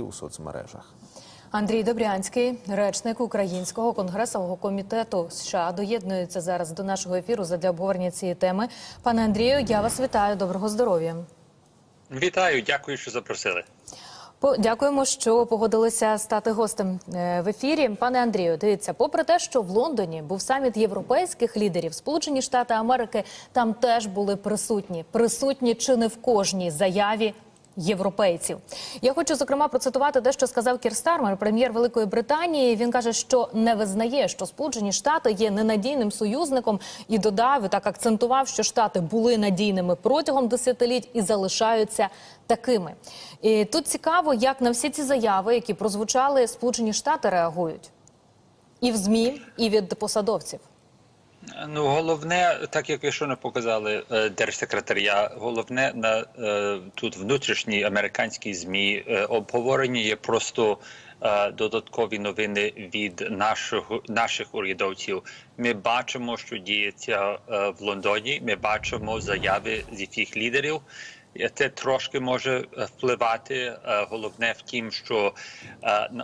у соцмережах. Андрій Добрянський, речник Українського конгресового комітету США, доєднується зараз до нашого ефіру задля обговорення цієї теми. Пане Андрію, я вас вітаю. Доброго здоров'я. Вітаю, дякую, що запросили. Дякуємо, що погодилися стати гостем е, в ефірі. Пане Андрію, дивіться, попри те, що в Лондоні був саміт європейських лідерів, Сполучені Штати Америки там теж були присутні. Присутні чи не в кожній заяві. Європейців я хочу зокрема процитувати те, що сказав Кір Стармер, прем'єр Великої Британії. Він каже, що не визнає, що Сполучені Штати є ненадійним союзником, і додав і так акцентував, що Штати були надійними протягом десятиліть і залишаються такими. І тут цікаво, як на всі ці заяви, які прозвучали, Сполучені Штати реагують і в змі, і від посадовців. Ну, головне, так як ви щойно показали е, держсекретаря, головне на е, тут внутрішній американській змі е, обговорення є просто додаткові новини від нашого наших урядовців. Ми бачимо, що діється в Лондоні. Ми бачимо заяви з їхніх лідерів. Це трошки може впливати. Головне в тім, що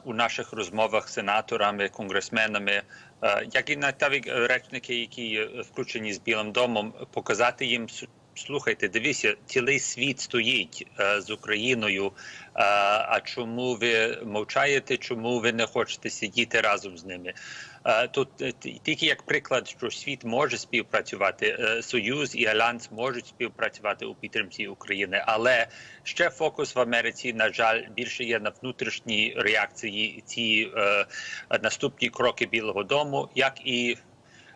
у наших розмовах з сенаторами, конгресменами, як і навіть речники, які е, включені з Білим домом, показати їм «С- слухайте, дивіться, цілий світ стоїть е, з Україною. е, А чому ви мовчаєте? Чому ви не хочете сидіти разом з ними? Е, Тут е, тільки як приклад, що світ може співпрацювати, е, Союз і Альянс можуть співпрацювати у підтримці України, але ще фокус в Америці, на жаль, більше є на внутрішній реакції ці е, наступні кроки Білого Дому, як і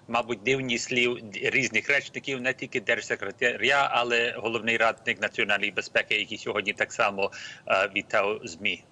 мабуть, дивні слів різних речників, не тільки держсекретаря, але головний радник національної безпеки, який сьогодні так само е, вітав змі.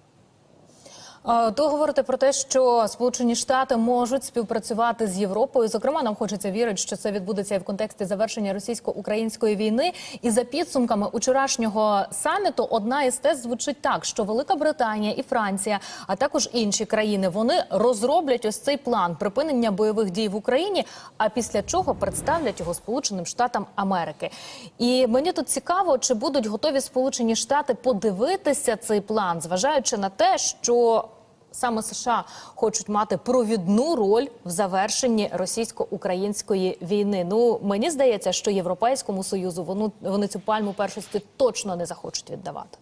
То говорите про те, що Сполучені Штати можуть співпрацювати з Європою. Зокрема, нам хочеться вірити, що це відбудеться і в контексті завершення російсько-української війни. І за підсумками учорашнього саміту, одна із тез звучить так: що Велика Британія і Франція, а також інші країни, вони розроблять ось цей план припинення бойових дій в Україні. А після чого представлять його Сполученим Штатам Америки. І мені тут цікаво, чи будуть готові Сполучені Штати подивитися цей план, зважаючи на те, що саме США хочуть мати провідну роль в завершенні російсько-української війни. Ну мені здається, що європейському союзу вони, цю пальму першості точно не захочуть віддавати.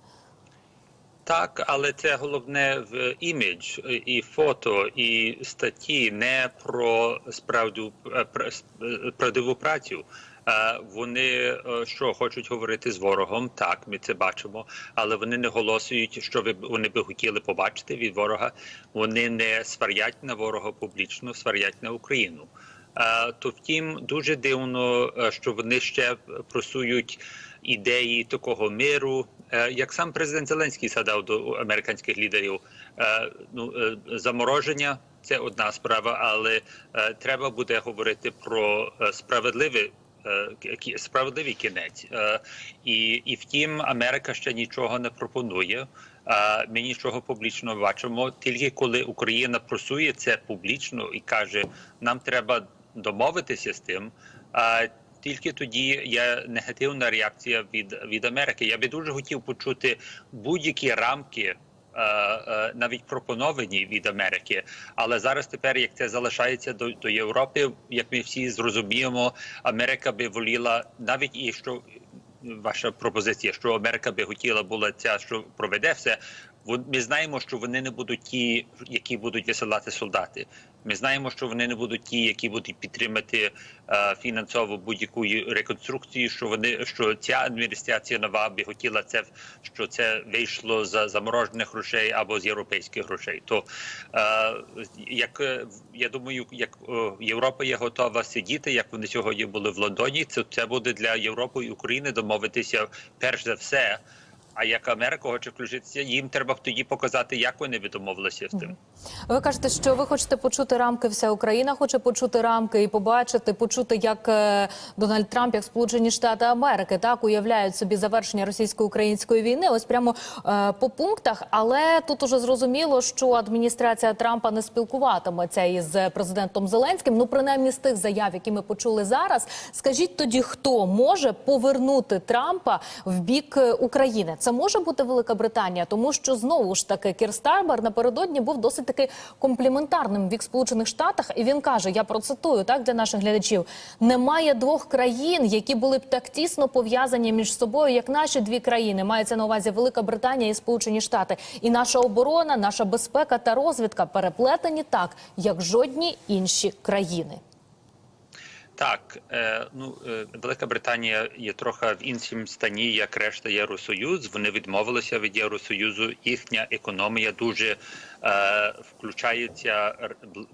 Так, але це головне в імідж е, і фото, і статті не про справду е, е, правдиву працю. Е, Вони е, що хочуть говорити з ворогом? Так, ми це бачимо, але вони не голосують, що вони би хотіли побачити від ворога. Вони не сварять на ворога публічно, сварять на Україну. Е, То втім, дуже дивно, що вони ще просують ідеї такого миру, як сам президент Зеленський згадав до американських лідерів. Ну замороження це одна справа, але треба буде говорити про справедливе. Е, Справедливий кінець, Е, і і втім, Америка ще нічого не пропонує. Ми нічого публічно бачимо. Тільки коли Україна просує це публічно і каже, нам треба домовитися з тим. тільки тоді є негативна реакція від, від Америки. Я би дуже хотів почути будь-які рамки. Е, е, Навіть пропоновані від Америки, але зараз тепер, як це залишається до, до Європи, як ми всі зрозуміємо, Америка би воліла навіть і що ваша пропозиція, що Америка би хотіла була ця, що проведе все. Ми знаємо, що вони не будуть ті, які будуть висилати солдати. Ми знаємо, що вони не будуть ті, які будуть підтримати е, фінансово будь-яку реконструкцію. Що вони що ця адміністрація нова би хотіла це, що це вийшло з заморожених грошей або з європейських грошей. То е, як е, я думаю, як е, Європа є готова сидіти, як вони сьогодні були в Лондоні, це, це буде для Європи і України домовитися перш за все. А як Америка хоче включитися, їм треба тоді показати, як вони би домовилися з тим. Ви кажете, що ви хочете почути рамки, вся Україна хоче почути рамки і побачити, почути, як е, Дональд Трамп, як Сполучені Штати Америки, так уявляють собі завершення російсько-української війни. Ось прямо е, по пунктах. Але тут уже зрозуміло, що адміністрація Трампа не спілкуватиметься із президентом Зеленським. Ну, принаймні з тих заяв, які ми почули зараз. Скажіть тоді, хто може повернути Трампа в бік е, України? Це може бути Велика Британія, тому що знову ж таки Кір Стармер напередодні був досить таки компліментарним в Сполучених Штатах, і він каже: я процитую так для наших глядачів: немає двох країн, які були б так тісно пов'язані між собою, як наші дві країни. Мається на увазі Велика Британія і Сполучені Штати. І наша оборона, наша безпека та розвідка переплетені так, як жодні інші країни. Так, е, ну е, Велика Британія є трохи в іншому стані, як решта Євросоюз. Вони відмовилися від Євросоюзу. Їхня економія дуже е, включається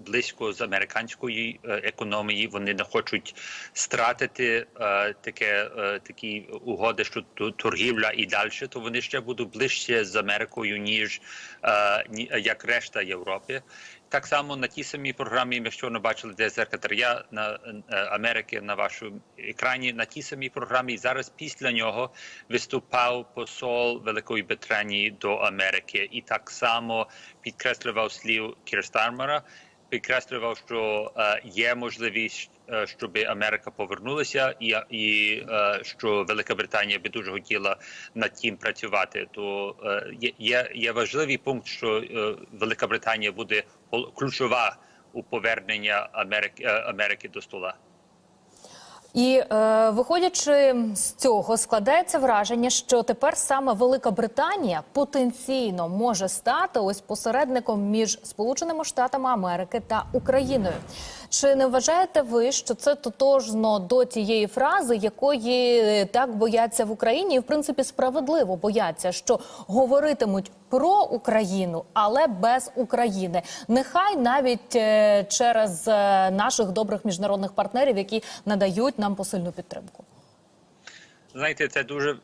близько з американської е, економії. Вони не хочуть стратити е, таке е, такі угоди, що торгівля і далі. То вони ще будуть ближче з Америкою ніж е, як решта Європи. Так само на тій самій програмі ми щойно бачили, де зеркатаря на е, Америки на вашому екрані. На тій самій програмі зараз після нього виступав посол Великої Британії до Америки, і так само підкреслював слів Кірстармера, підкреслював, що е, є можливість, щоб Америка повернулася, і, і е, що Велика Британія би дуже хотіла над тим працювати. То е, є, є, важливий пункт, що е, Велика Британія буде ключова у повернення Америки, е, Америки до стола. І е, виходячи з цього, складається враження, що тепер саме Велика Британія потенційно може стати ось посередником між Сполученими Штатами Америки та Україною. Чи не вважаєте ви, що це тотожно до тієї фрази, якої е, так бояться в Україні, і в принципі справедливо бояться, що говоритимуть про Україну, але без України? Нехай навіть е, через е, наших добрих міжнародних партнерів, які надають нам посильну підтримку. Знаєте, це дуже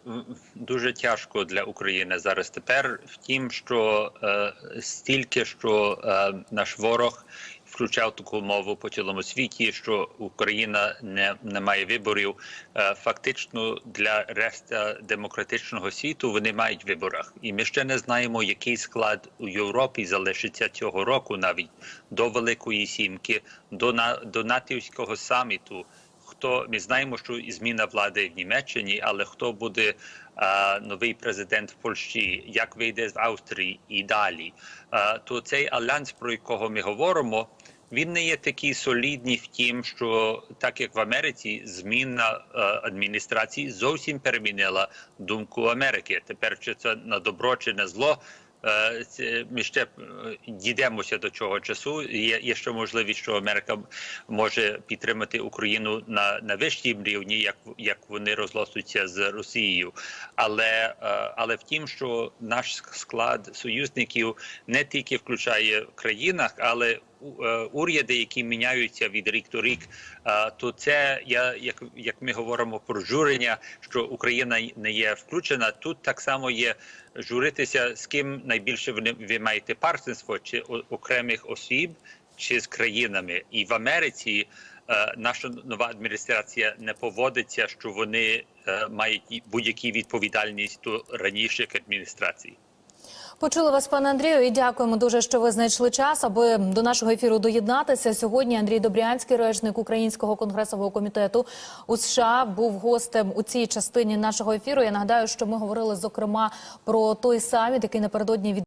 дуже тяжко для України зараз. Тепер втім, що е, стільки, що е, наш ворог включав таку мову по цілому світі, що Україна не, не має виборів. Е, фактично для решта демократичного світу вони мають виборах, і ми ще не знаємо, який склад у Європі залишиться цього року, навіть до Великої Сімки, до на до натівського саміту хто ми знаємо, що зміна влади в Німеччині, але хто буде а, новий президент в Польщі, як вийде з Австрії і далі, а, то цей альянс, про якого ми говоримо. Він не є такий солідний в тім, що так як в Америці зміна е, адміністрації зовсім перемінила думку Америки. Тепер чи це на добро чи на зло, Е, Ми ще е, дійдемося до цього часу. Є, є ще можливість, що Америка може підтримати Україну на, на вищій рівні, як як вони розлосуються з Росією. Але але втім, що наш склад союзників не тільки включає країнах, але уряди, які міняються від рік до рік, е, то це я як, як ми говоримо про журення, що Україна не є включена. Тут так само є журитися, з ким найбільше ви, маєте партнерство, чи окремих осіб, чи з країнами. І в Америці е, наша нова адміністрація не поводиться, що вони е, мають будь-які відповідальність до раніших адміністрацій. Почули вас, пане Андрію, і дякуємо дуже, що ви знайшли час, аби до нашого ефіру доєднатися. Сьогодні Андрій Добрянський, речник Українського конгресового комітету у США, був гостем у цій частині нашого ефіру. Я нагадаю, що ми говорили зокрема про той саміт, який напередодні від.